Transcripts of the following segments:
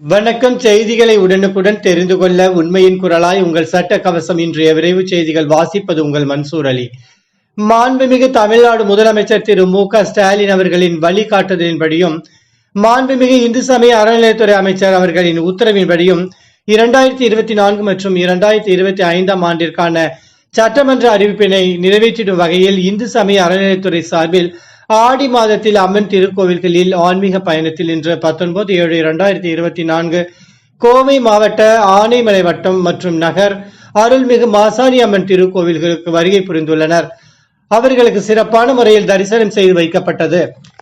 வணக்கம் செய்திகளை உடனுக்குடன் தெரிந்து கொள்ள உண்மையின் குரலாய் உங்கள் சட்ட கவசம் இன்றைய விரைவு செய்திகள் வாசிப்பது உங்கள் மன்சூர் அலி. மாண்புமிகு தமிழ்நாடு முதலமைச்சர் திரு மு க ஸ்டாலின் அவர்களின் வழிகாட்டுதலின்படியும் மாண்புமிகு இந்து சமய அறநிலையத்துறை அமைச்சர் அவர்களின் உத்தரவின்படியும் இரண்டாயிரத்தி இருபத்தி நான்கு மற்றும் இரண்டாயிரத்தி இருபத்தி ஐந்தாம் ஆண்டிற்கான சட்டமன்ற அறிவிப்பினை நிறைவேற்றிடும் வகையில் இந்து சமய அறநிலையத்துறை சார்பில் ஆடி மாதத்தில் அம்மன் திருக்கோவில்களில் ஆன்மீக பயணத்தில் இன்று பத்தொன்பது ஏழு இரண்டாயிரத்தி இருபத்தி நான்கு கோவை மாவட்ட ஆனைமலை வட்டம் மற்றும் நகர் அருள்மிகு மாசாணி அம்மன் திருக்கோவில்களுக்கு வருகை புரிந்துள்ளனர். அவர்களுக்கு சிறப்பான முறையில் தரிசனம் செய்து வைக்கப்பட்டது.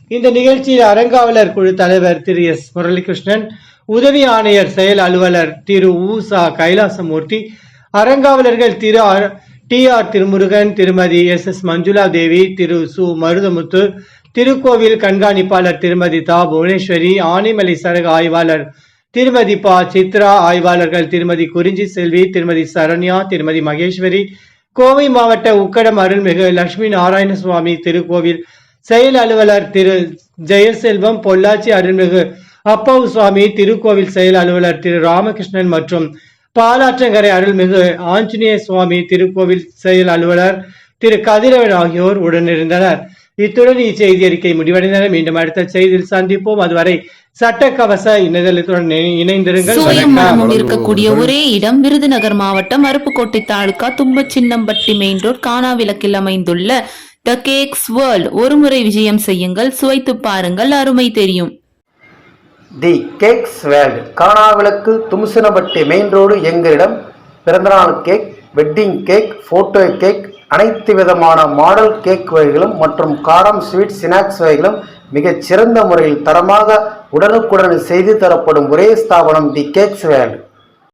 இந்த நிகழ்ச்சியில் அறங்காவலர் குழு தலைவர் திரு எஸ் முரளிகிருஷ்ணன் உதவி ஆணையர் செயல் அலுவலர் திரு ஊசா Kailasamoorthy அறங்காவலர்கள் Thiru T R Thirumurugan Thirumathi S S Manjula Devi Thiru Su Maruthamuthu திருக்கோவில் கண்காணிப்பாளர் திருமதி தா புவனேஸ்வரி ஆனைமலை சரக ஆய்வாளர் திருமதி பா சித்ரா ஆய்வாளர்கள் திருமதி குறிஞ்சி செல்வி திருமதி சரண்யா திருமதி மகேஸ்வரி கோவை மாவட்ட உக்கடம் அருள்மிகு லட்சுமி நாராயணசுவாமி திருக்கோவில் செயல் அலுவலர் திரு ஜெயசெல்வம் பொள்ளாச்சி அருள்மிகு அப்பவு சுவாமி திருக்கோவில் செயல் அலுவலர் திரு ராமகிருஷ்ணன் மற்றும் பாலாற்றங்கரை அருள்மிகு ஆஞ்சநேய சுவாமி திருக்கோவில் செயல் அலுவலர் திரு கதிரவன் ஆகியோர் உடனிருந்தனர். இத்துடன் இச்செய்தி அறிக்கை முடிவடைந்தன. மீண்டும் அடுத்த செய்தியில் சந்திப்போம். அதுவரை சட்ட கவச இணையதளத்துடன் இணை- இணைந்திருங்கள். இருக்கக்கூடிய ஒரே இடம் விருதுநகர் மாவட்டம் அருப்புக்கோட்டை தாலுகா தும்பச்சின்னம்பட்டி மெயின் ரோட் காணாவிளக்கில் அமைந்துள்ள த கேக்ஸ் வேர்ல்ட். ஒருமுறை விஜயம் செய்யுங்கள். சுவைத்து பாருங்கள். அருமை தெரியும். The cakes world Kanavilakku Thumsinappatti main road எங்களிடம் பிறந்தநாள் cake wedding cake photo cake அனைத்து விதமான மாடல் கேக் வகைகளும் மற்றும் காரம் ஸ்வீட் ஸ்நாக்ஸ் வகைகளும் மிகச் சிறந்த முறையில் தரமாக உடனுக்குடன் செய்து தரப்படும் ஒரே ஸ்தாபனம் தி கேக்ஸ் வேர்ல்ட்